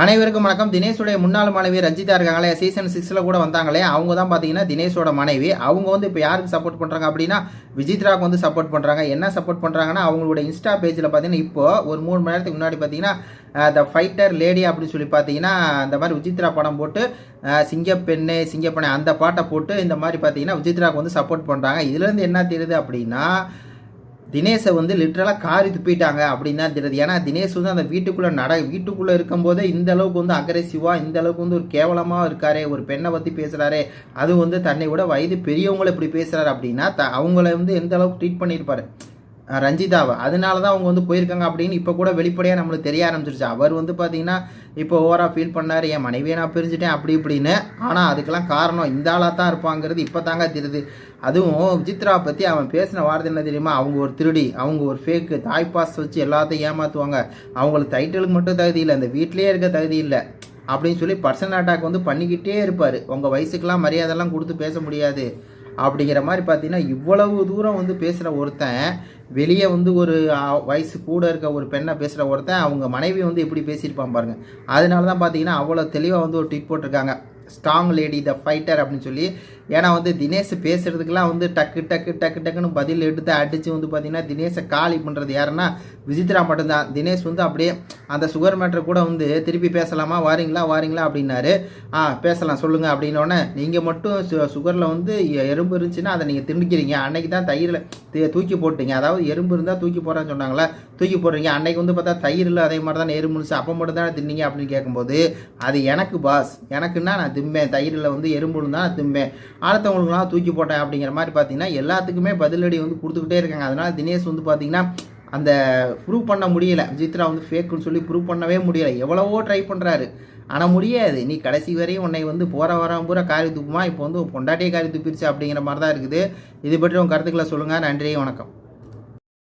அனைவருக்கும் வணக்கம். தினேஷுடைய முன்னாள் மனைவி ரஞ்சிதா இருக்காங்களே. சீசன் சிக்ஸில் கூட வந்தாங்களே. அவங்க தான் பார்த்தீங்கன்னா தினேஷோட மனைவி அவங்க வந்து இப்போ யாருக்கு சப்போர்ட் பண்ணுறாங்க அப்படின்னா விஜித்ராக்கு வந்து சப்போர்ட் பண்ணுறாங்க என்ன சப்போர்ட் பண்ணுறாங்கன்னா அவங்களோட இன்ஸ்டா பேஜில் பார்த்தீங்கன்னா இப்போ ஒரு மூணு மணி நேரத்துக்கு முன்னாடி பார்த்தீங்கன்னா த ஃபைட்டர் லேடி அப்படின்னு சொல்லி பார்த்தீங்கன்னா அந்த மாதிரி விஜித்ரா படம் போட்டு சிங்கப்பெண்ணு சிங்கப்பெண்ணே சிங்கப்பெண்ணே அந்த பாட்டை போட்டு இந்த மாதிரி பார்த்தீங்கன்னா விஜித்ராக்கு வந்து சப்போர்ட் பண்ணுறாங்க இதுலேருந்து என்ன தெரியுது அப்படின்னா தினேஷை வந்து லிட்ரலாக காரி துப்பிட்டாங்க அப்படின்னு தான் தெரியுது. ஏன்னா தினேஷ் வந்து அந்த வீட்டுக்குள்ளே நட வீட்டுக்குள்ளே இருக்கும்போதே இந்த அளவுக்கு வந்து அக்ரெசிவாக இந்த அளவுக்கு வந்து ஒரு கேவலமாக இருக்காரே ஒரு பெண்ணை பற்றி பேசுகிறாரே அதுவும் வந்து தன்னை விட வயது பெரியவங்களை இப்படி பேசுகிறாரு அப்படின்னா த அவங்கள வந்து எந்த அளவுக்கு ட்ரீட் பண்ணியிருப்பாரு? ரஞ்சிதாவை. அதனால தான் அவங்க வந்து போயிருக்காங்க அப்படின்னு இப்போ கூட வெளிப்படையாக நம்மளுக்கு தெரிய ஆரம்பிச்சிருச்சு. அவர் வந்து பார்த்தீங்கன்னா இப்போ ஓவராக ஃபீல் பண்ணார் என் மனைவியை நான் பிரிஞ்சுட்டேன் அப்படி இப்படின்னு. ஆனால் அதுக்கெல்லாம் காரணம் இந்த ஆளாக தான் இருப்பாங்கிறது இப்போ தாங்க தெரியுது. அதுவும் விஜித்ரா பற்றி அவன் பேசின வார்த்தை என்ன தெரியுமா? அவங்க ஒரு திருடி அவங்க ஒரு ஃபேக்கு தாய்ப்பாஸ் வச்சு எல்லாத்தையும் ஏமாற்றுவாங்க அவங்களுக்கு டைட்டிலுக்கு மட்டும் தகுதி இல்லை அந்த வீட்டிலேயே இருக்க தகுதி இல்லை அப்படின்னு சொல்லி பர்சனல் அட்டாக் வந்து பண்ணிக்கிட்டே இருப்பார். உங்கள் வயசுக்கெல்லாம் மரியாதைலாம் கொடுத்து பேச முடியாது. அப்படிங்கிற மாதிரி பார்த்தீங்கன்னா இவ்வளவு தூரம் வந்து பேசுகிற ஒருத்தன் வெளியே வந்து ஒரு வயசு கூட இருக்க ஒரு பெண்ணை பேசுகிற ஒருத்தன் அவங்க மனைவி வந்து எப்படி பேசியிருப்பான் பாருங்கள் அதனால தான் பார்த்தீங்கன்னா அவ்வளோ தெளிவாக வந்து ஒரு ட்விட் போட்டிருக்காங்க. ஸ்ட்ராங் லேடி த ஃபைட்டர் அப்படின்னு சொல்லி ஏன்னா வந்து தினேஷ் பேசுறதுக்கெல்லாம் வந்து டக்கு டக்கு டக்கு டக்குன்னு பதில் எடுத்து அடித்து வந்து பார்த்தீங்கன்னா தினேஷை காலி பண்ணுறது யாருன்னா விஜித்ரா மட்டும்தான். தினேஷ் வந்து அப்படியே அந்த சுகர் மேட்டர் கூட வந்து திருப்பி பேசலாமா? வாரீங்களா? வாரீங்களா? அப்படின்னாரு. ஆ பேசலாம் சொல்லுங்க அப்படின்னோடனே நீங்கள் மட்டும் சு- சுகரில் வந்து எறும்பு இருந்துச்சுன்னா அதை நீங்கள் திண்டுக்கிறீங்க அன்னைக்கு தான் தயிரில் தூக்கி போட்டீங்க. அதாவது எறும்பு இருந்தால் தூக்கி போடுறேன்னு சொன்னாங்களே? தூக்கி போடுறீங்க. அன்னைக்கு வந்து பார்த்தா தயிரில் அதே மாதிரி தான் எறும்பு இருந்துச்சு. அப்போ மட்டும் தானே தின்னீங்க அப்படின்னு கேட்கும்போது அது எனக்கு பாஸ் எனக்குன்னா நான் திம்பேன். தயிரில் வந்து எறும்பு இருந்தால் நான் திம்பேன். அடுத்தவங்களுக்குலாம் தூக்கி போட்டேன் அப்படிங்கிற மாதிரி பார்த்தீங்கன்னா எல்லாத்துக்குமே பதிலடி வந்து கொடுத்துக்கிட்டே இருக்காங்க. அதனால் தினேஷ் வந்து பார்த்தீங்கன்னா அந்த ப்ரூவ் பண்ண முடியல. ஜித்ரா வந்து ஃபேக்குன்னு சொல்லி ப்ரூவ் பண்ணவே முடியல. எவ்வளவோ ட்ரை பண்ணுறாரு ஆனால் முடியாது. நீ கடைசி வரையும் உன்னை வந்து போகிற வரம் பூரா காரி துப்புமா இப்போ வந்து பொண்டாட்டியே காரி துப்பிடுச்சு அப்படிங்கிற மாதிரி தான் இருக்குது. இது பற்றி உங்கள் கருத்துக்களை சொல்லுங்கள் நன்றி வணக்கம்.